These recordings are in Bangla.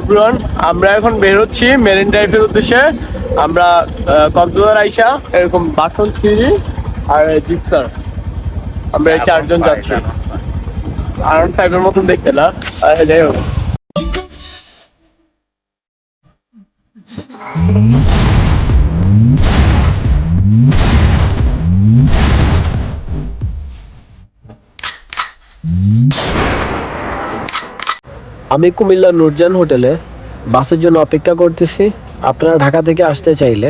এভরিওয়ান আমরা এখন বের হচ্ছি মেরিন ড্রাইভের উদ্দেশ্যে। আমরা কক্সবাজার আইসা এরকম বাসন থ্রি আর জিৎসার আমরা এই চারজন যাচ্ছি। আর ফাইভের মতন দেখতে না। যাই হোক। আমি কুমিল্লা নুরজান হোটেলে বাসের জন্য অপেক্ষা করতেছি। আপনারা ঢাকা থেকে আসতে চাইলে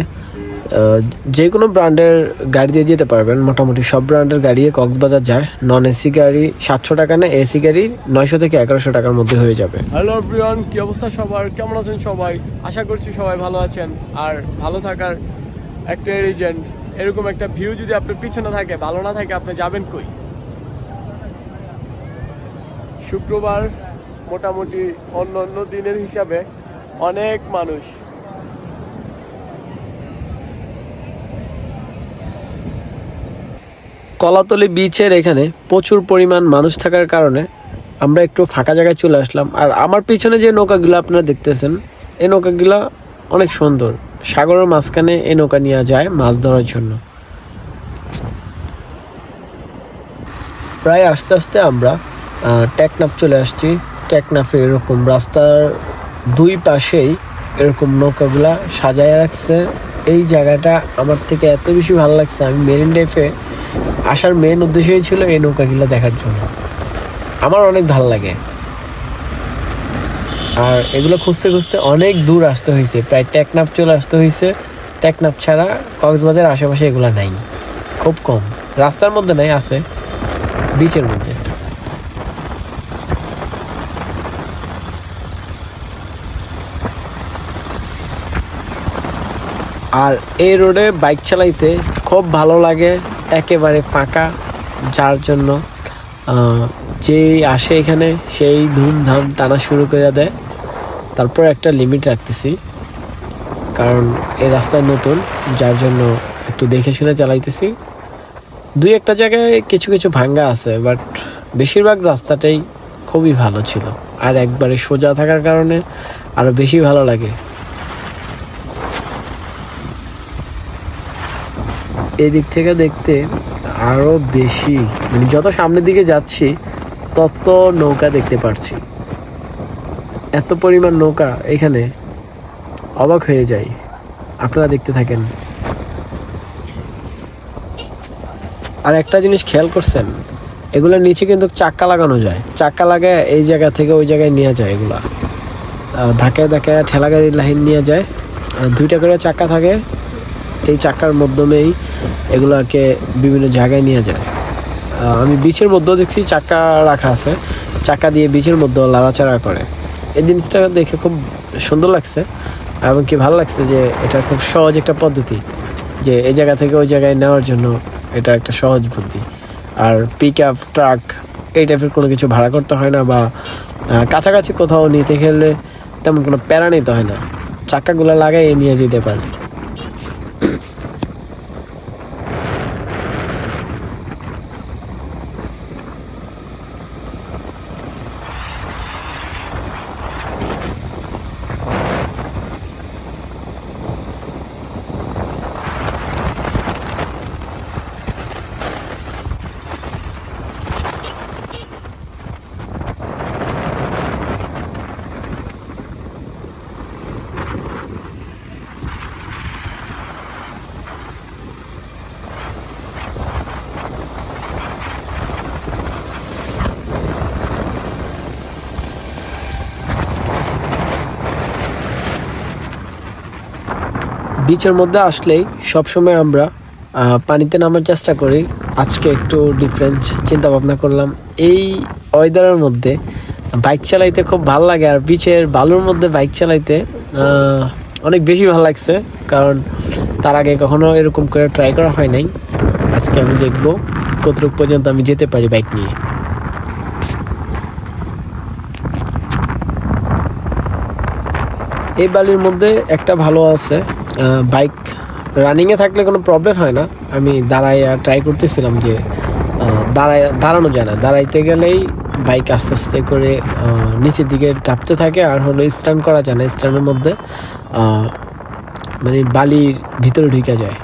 যে কোনো ব্র্যান্ডের গাড়ি দিয়ে যেতে পারবেন। মোটামুটি সব ব্র্যান্ডের গাড়ি কক্সবাজার যায়। নন এসি গাড়ি সাতশো টাকা না এসি গাড়ি নয়শো থেকে এগারোশো টাকার মধ্যে হয়ে যাবে। হ্যালো এভরিওয়ান কি অবস্থা সবার? কেমন আছেন সবাই? আশা করছি সবাই ভালো আছেন। আর ভালো থাকার একটা এজেন্ট এরকম একটা ভিউ যদি আপনার পিছনে থাকে, ভালো না থাকে, আপনি যাবেন কই? শুক্রবার মোটামুটি অন্য অন্য দিনের হিসাবে অনেক মানুষ। কলাতলি বিচের এখানে প্রচুর পরিমাণ মানুষ থাকার কারণে আমরা একটু ফাঁকা জায়গায় চলে আসলাম। আর আমার পিছনে যে নৌকাগুলো আপনারা দেখতেছেন এই নৌকাগুলো অনেক সুন্দর। সাগরের মাঝখানে এই নৌকা নিয়ে যায় মাছ ধরার জন্য। প্রায় আস্তে আস্তে আমরা আহ, টেকনাফ চলে আসছি। টেকনাফে এরকম রাস্তার দুই পাশেই এরকম নৌকাগুলা সাজায় রাখছে। এই জায়গাটা আমার থেকে এত বেশি ভালো লাগছে। আমি মেরিন ড্রাইভে আসার মেন উদ্দেশ্যই ছিল এই নৌকাগুলো দেখার জন্য। আমার অনেক ভালো লাগে। আর এগুলো খুঁজতে খুঁজতে অনেক দূর আসতে হয়েছে। প্রায় টেকনাফ চলে আসতে হয়েছে। টেকনাফ ছাড়া কক্সবাজার আশেপাশে এগুলো নাই। খুব কম। রাস্তার মধ্যে নাই, আছে। বিচের মধ্যে। আর এই রোডে বাইক চালাইতে খুব ভালো লাগে, একেবারে ফাঁকা, যার জন্য যেই আসে এখানে সেই ধুমধাম টানা শুরু করে দেয়। তারপর একটা লিমিট রাখতেছি, কারণ এই রাস্তায় নতুন, যার জন্য একটু দেখে শুনে চালাইতেছি। দুই একটা জায়গায় কিছু কিছু ভাঙ্গা আছে বাট বেশিরভাগ রাস্তাটাই খুবই ভালো ছিল। আর একবারে সোজা থাকার কারণে আরও বেশি ভালো লাগে। এদিক থেকে দেখতে আরও বেশি মানে যত সামনের দিকে যাচ্ছি, তত নৌকা দেখতে পারছি। এত পরিমাণ নৌকা এখানে অবাক হয়ে যায় আপনারা দেখতে থাকেন। আর একটা জিনিস খেয়াল করছেন, এগুলোর নিচে কিন্তু চাক্কা লাগানো যায়। চাক্কা লাগায় এই জায়গা থেকে ওই জায়গায় নিয়ে যায় এগুলা। ধাক্কায় ধাক্কায় ঠেলা গাড়ির লাইন নিয়ে যায়। দুইটা করে চাক্কা থাকে। এই চাকার মাধ্যমেই এগুলোকে বিভিন্ন জায়গায় নিয়ে যায়। আমি বিচের মধ্যেও দেখছি চাকা রাখা আছে। চাকা দিয়ে বিচের মধ্যেও লাড়াচাড়া করে। এই জিনিসটা দেখে খুব সুন্দর লাগছে এবং কি ভালো লাগছে যে এটা খুব সহজ একটা পদ্ধতি যে এই জায়গা থেকে ওই জায়গায় নেওয়ার জন্য এটা একটা সহজ বুদ্ধি। আর পিক আপ ট্রাক এই টাইপের কোনো কিছু ভাড়া করতে হয় না বা কাছাকাছি কোথাও নিতে গেলে তেমন কোনো প্যারা নিতে হয় না। চাকাগুলো লাগাই নিয়ে যেতে পারে। বিচের মধ্যে আসলেই সবসময় আমরা পানিতে নামার চেষ্টা করি। আজকে একটু ডিফারেন্ট চিন্তা ভাবনা করলাম। এই ওয়েদারের মধ্যে বাইক চালাইতে খুব ভালো লাগে আর বিচের বালুর মধ্যে বাইক চালাইতে অনেক বেশি ভালো লাগছে। কারণ তার আগে কখনো এরকম করে ট্রাই করা হয় নাই। আজকে আমি দেখব কতটুকু পর্যন্ত আমি যেতে পারি বাইক নিয়ে। এই বালির মধ্যে একটা ভালো আছে। বাইক রানিংয়ে থাকলে কোনো প্রবলেম হয় না। আমি দাঁড়াইয়া ট্রাই করতেছিলাম যে দাঁড়ায় দাঁড়ানো যায় না। দাঁড়াইতে গেলেই বাইক আস্তে আস্তে করে নিচের দিকে টাপতে থাকে আর হলো স্ট্যান্ড করা যায় না। স্ট্যান্ডের মধ্যে মানে বালির ভিতরে ঢুকে যায়।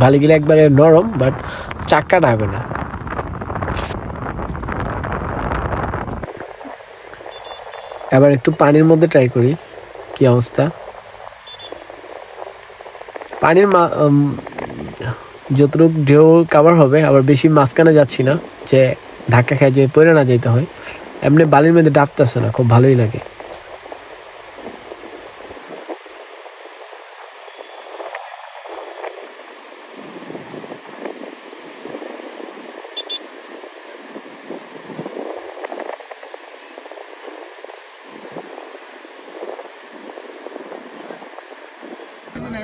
বালিগুলো একবারে নরম বাট চাক্কা ডাবে না। এবার একটু পানির মধ্যে ট্রাই করি। কি অবস্থা? পানির যতটুকু ঢেউ কাভার হবে, আবার বেশি মাঝখানে যাচ্ছি না, যে ধাক্কা খায় যে পড়ে না যেতে হয়, এমনি বালির মধ্যে ডাবতেছে না, খুব ভালোই লাগে।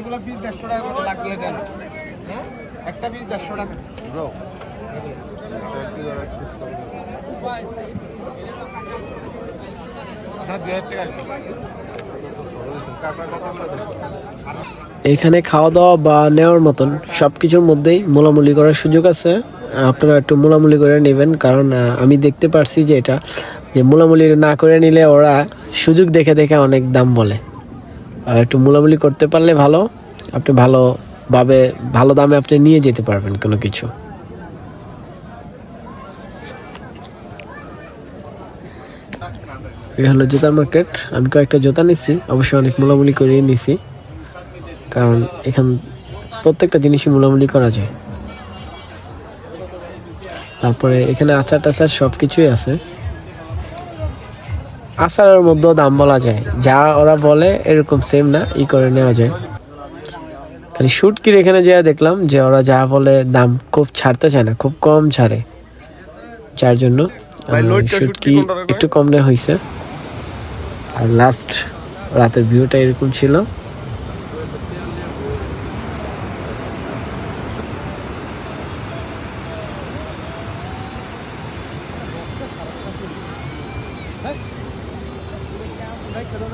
এগুলা পিস দেড়শো টাকা করে লাগলে দেন। হ্যাঁ? একটা পিস দেড়শো টাকা। দেখো। এখানে খাওয়া দাওয়া বা নেওয়ার মতন সব কিছুর মধ্যেই মোলামুলি করার সুযোগ আছে। আপনারা একটু মোলামুলি করে নেবেন কারণ আমি দেখতে পারছি যে এটা যে মোলামুলি না করে নিলে ওরা সুযোগ দেখে দেখে অনেক দাম বলে। আর একটু মোলামুলি করতে পারলে ভালো। আপনি ভালোভাবে ভালো দামে আপনি নিয়ে যেতে পারবেন কোনো কিছু। হলো জুতার মার্কেট আমি কয়েকটা জুতা নিছি অবশ্যই অনেক মোলামুলি করিয়ে নিছি, কারণ এখান প্রত্যেকটা জিনিসই মোলামুলি করা যায়। তারপরে এখানে আচার টাচার সব কিছুই আছে। আচারের মধ্যেও দাম বলা যায়। যা ওরা বলে এরকম সেম না, ই করে নেওয়া যায়। খালি শুটকির এখানে যা দেখলাম যে ওরা যা বলে দাম খুব ছাড়তে চায় না খুব কম ছাড়ে। যার জন্য শুটকি? একটু কম নেওয়া হয়েছে আর লাস্ট রাতের ভিউটা এরকম ছিল।